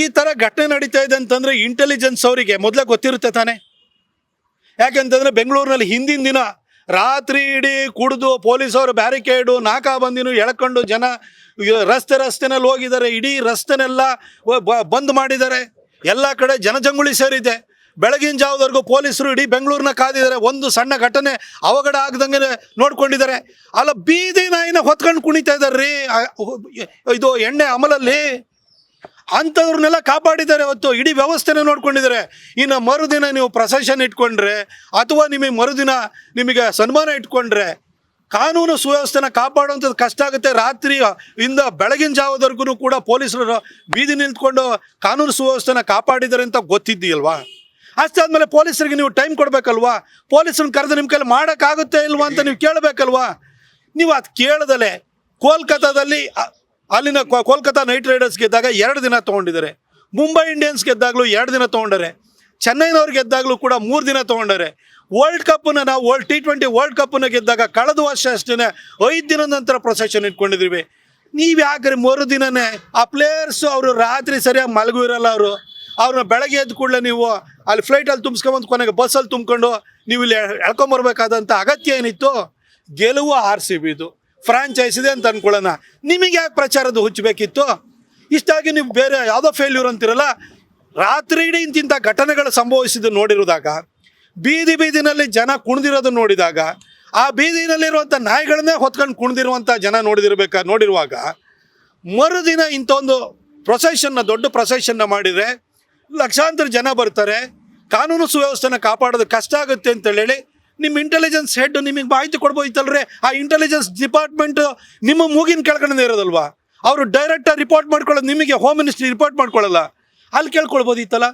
ಈ ಥರ ಘಟನೆ ನಡೀತಾ ಇದೆ ಅಂತಂದರೆ ಇಂಟೆಲಿಜೆನ್ಸ್ ಅವರಿಗೆ ಮೊದಲೇ ಗೊತ್ತಿರುತ್ತೆ ತಾನೆ? ಯಾಕೆಂತಂದರೆ ಬೆಂಗಳೂರಿನಲ್ಲಿ ಹಿಂದಿನ ದಿನ ರಾತ್ರಿ ಇಡೀ ಕುಡಿದು ಪೊಲೀಸವರು ಬ್ಯಾರಿಕೇಡು ನಾಕಾಬಂದಿನೂ ಎಳ್ಕೊಂಡು ಜನ ರಸ್ತೆ ರಸ್ತೆನಲ್ಲಿ ಹೋಗಿದ್ದಾರೆ, ಇಡೀ ರಸ್ತೆನೆಲ್ಲ ಬಂದ್ ಮಾಡಿದ್ದಾರೆ. ಎಲ್ಲ ಕಡೆ ಜನಜಂಗುಳಿ ಸೇರಿದೆ. ಬೆಳಗಿನ ಜಾವದವರೆಗೂ ಪೊಲೀಸರು ಇಡೀ ಬೆಂಗಳೂರನ್ನ ಕಾದಿದ್ದಾರೆ. ಒಂದು ಸಣ್ಣ ಘಟನೆ ಅವಘಡ ಆಗ್ದಂಗೆ ನೋಡ್ಕೊಂಡಿದ್ದಾರೆ. ಅಲ್ಲ ಬೀದಿ ನಾಯಿನ ಹೊತ್ಕೊಂಡು ಕುಣಿತಾ ಇದ್ದಾರೆ ರೀ. ಇದು ಎಣ್ಣೆ ಅಮಲಲ್ಲಿ. ಅಂಥವ್ರನ್ನೆಲ್ಲ ಕಾಪಾಡಿದ್ದಾರೆ ಅವತ್ತು ಇಡೀ ವ್ಯವಸ್ಥೆನ ನೋಡ್ಕೊಂಡಿದ್ದಾರೆ. ಇನ್ನು ಮರುದಿನ ನೀವು ಪ್ರಸೆಷನ್ ಇಟ್ಕೊಂಡ್ರೆ, ಅಥವಾ ನಿಮಗೆ ಮರುದಿನ ನಿಮಗೆ ಸನ್ಮಾನ ಇಟ್ಕೊಂಡ್ರೆ, ಕಾನೂನು ಸುವ್ಯವಸ್ಥೆನ ಕಾಪಾಡುವಂಥದ್ದು ಕಷ್ಟ ಆಗುತ್ತೆ. ರಾತ್ರಿ ಇಂದ ಬೆಳಗಿನ ಜಾವದವರೆಗೂ ಕೂಡ ಪೊಲೀಸರು ಬೀದಿ ನಿಂತ್ಕೊಂಡು ಕಾನೂನು ಸುವ್ಯವಸ್ಥೆನ ಕಾಪಾಡಿದ್ದಾರೆ ಅಂತ ಗೊತ್ತಿದ್ದೀಯಲ್ವಾ? ಆದಮೇಲೆ ಪೊಲೀಸರಿಗೆ ನೀವು ಟೈಮ್ ಕೊಡಬೇಕಲ್ವಾ? ಪೊಲೀಸರನ್ನ ಕರೆದು ನಿಮ್ಮ ಕೈಲಿ ಮಾಡೋಕ್ಕಾಗುತ್ತೆ ಇಲ್ವಾ ಅಂತ ನೀವು ಕೇಳಬೇಕಲ್ವಾ? ನೀವು ಅದು ಕೇಳ್ದಲೆ, ಕೋಲ್ಕತ್ತಾದಲ್ಲಿ ಅಲ್ಲಿನ ಕೋಲ್ಕತಾ ನೈಟ್ ರೈಡರ್ಸ್ ಗೆದ್ದಾಗ ಎರಡು ದಿನ ತೊಗೊಂಡಿದ್ದಾರೆ. ಮುಂಬೈ ಇಂಡಿಯನ್ಸ್ ಗೆದ್ದಾಗಲೂ ಎರಡು ದಿನ ತೊಗೊಂಡರೆ. ಚೆನ್ನೈನವ್ರು ಗೆದ್ದಾಗಲೂ ಕೂಡ ಮೂರು ದಿನ ತೊಗೊಂಡರೆ. ವರ್ಲ್ಡ್ ಕಪ್ನ ನಾವು ವರ್ಲ್ಡ್ ಟಿ ಟ್ವೆಂಟಿ ವರ್ಲ್ಡ್ ಕಪ್ನ ಗೆದ್ದಾಗ ಕಳೆದ ವರ್ಷ ಅಷ್ಟೇ ಐದು ದಿನದ ನಂತರ ಪ್ರೊಸೆಷನ್ ಇಟ್ಕೊಂಡಿದ್ದೀವಿ. ನೀವು ಯಾಕ್ರಿ ಮೂರು ದಿನನೇ? ಆ ಪ್ಲೇಯರ್ಸು ಅವರು ರಾತ್ರಿ ಸರಿಯಾಗಿ ಮಲಗು ಇರಲ್ಲ ಅವರು. ಅವ್ರನ್ನ ಬೆಳಗ್ಗೆ ಎದ್ದ ಕೂಡಲೇ ನೀವು ಅಲ್ಲಿ ಫ್ಲೈಟಲ್ಲಿ ತುಂಬಿಸ್ಕೊಂಬಂದು ಕೊನೆಗೆ ಬಸ್ಸಲ್ಲಿ ತುಂಬ್ಕೊಂಡು ನೀವು ಇಲ್ಲಿ ಎಳ್ಕೊಂಬರ್ಬೇಕಾದಂಥ ಅಗತ್ಯ ಏನಿತ್ತು ಗೆಲುವು ಆರ್ ಸಿ ಬಿದು ಫ್ರಾಂಚೈಸ್ ಇದೆ ಅಂತ ಅನ್ಕೊಳ್ಳೋಣ. ನಿಮಗೆ ಯಾಕೆ ಪ್ರಚಾರದ ಹುಚ್ಚಬೇಕಿತ್ತು ಇಷ್ಟಾಗಿ ನೀವು ಬೇರೆ ಯಾವುದೋ ಫೇಲ್ಯೂರ್ ಅಂತಿರಲ್ಲ, ರಾತ್ರಿ ಇಡೀ ಇಂತಿಂಥ ಘಟನೆಗಳು ಸಂಭವಿಸಿದ್ದು ನೋಡಿರುವುದಾಗ ಬೀದಿ ಬೀದಿನಲ್ಲಿ ಜನ ಕುಣಿದಿರೋದು ನೋಡಿದಾಗ, ಆ ಬೀದಿನಲ್ಲಿರುವಂಥ ನಾಯಿಗಳನ್ನೇ ಹೊತ್ಕೊಂಡು ಕುಣಿದಿರುವಂಥ ಜನ ನೋಡಿದಿರಬೇಕಾ, ನೋಡಿರುವಾಗ, ಮರುದಿನ ಇಂಥ ಒಂದು ಪ್ರೊಸೆಷನ್ನ ದೊಡ್ಡ ಪ್ರೊಸೆಷನ್ನ ಮಾಡಿದರೆ ಲಕ್ಷಾಂತರ ಜನ ಬರ್ತಾರೆ, ಕಾನೂನು ಸುವ್ಯವಸ್ಥೆನ ಕಾಪಾಡೋದು ಕಷ್ಟ ಆಗುತ್ತೆ ಅಂತ ಹೇಳಿ ನಿಮ್ಮ ಇಂಟೆಲಿಜೆನ್ಸ್ ಹೆಡ್ ನಿಮಗೆ ಮಾಹಿತಿ ಕೊಡ್ಬೋದಿತ್ತಲ್ರಿ ಆ ಇಂಟೆಲಿಜೆನ್ಸ್ ಡಿಪಾರ್ಟ್ಮೆಂಟ್ ನಿಮ್ಮ ಮೂಗಿನ ಕೆಳಗಡೆ ಇರೋದಲ್ವಾ? ಅವರು ಡೈರೆಕ್ಟಾಗಿ ರಿಪೋರ್ಟ್ ಮಾಡ್ಕೊಳ್ಳೋದು ನಿಮಗೆ ಹೋಮ್ ಮಿನಿಸ್ಟ್ರಿ ರಿಪೋರ್ಟ್ ಮಾಡ್ಕೊಳ್ಳಲ್ಲ. ಅಲ್ಲಿ ಕೇಳ್ಕೊಳ್ಬೋದಿತ್ತಲ್ಲ?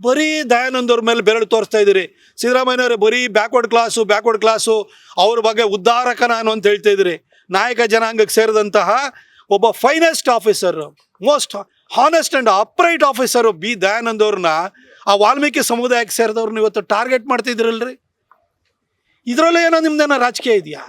ಬರೀ ದಯಾನಂದ್ ಅವ್ರ ಮೇಲೆ ಬೆರಳು ತೋರಿಸ್ತಾ ಇದ್ದೀರಿ. ಸಿದ್ದರಾಮಯ್ಯನವರೇ ಬರೀ ಬ್ಯಾಕ್ವರ್ಡ್ ಕ್ಲಾಸು ಬ್ಯಾಕ್ವರ್ಡ್ ಕ್ಲಾಸು ಅವ್ರ ಬಗ್ಗೆ ಉದ್ಧಾರಕ ನಾನು ಅಂತ ಹೇಳ್ತಾ ಇದ್ದೀರಿ. ನಾಯಕ ಜನಾಂಗಕ್ಕೆ ಸೇರಿದಂತಹ ಒಬ್ಬ finest officer most honest and upright officer B Dayanand ಅವ್ರನ್ನ ಆ ವಾಲ್ಮೀಕಿ ಸಮುದಾಯಕ್ಕೆ ಸೇರಿದವ್ರನ್ನ ಇವತ್ತು ಟಾರ್ಗೆಟ್ ಮಾಡ್ತಿದ್ದೀರಲ್ರಿ? ಇದರಲ್ಲೂ ಏನೋ ನಿಮ್ದೇನೋ ರಾಜಕೀಯ ಇದೆಯಾ?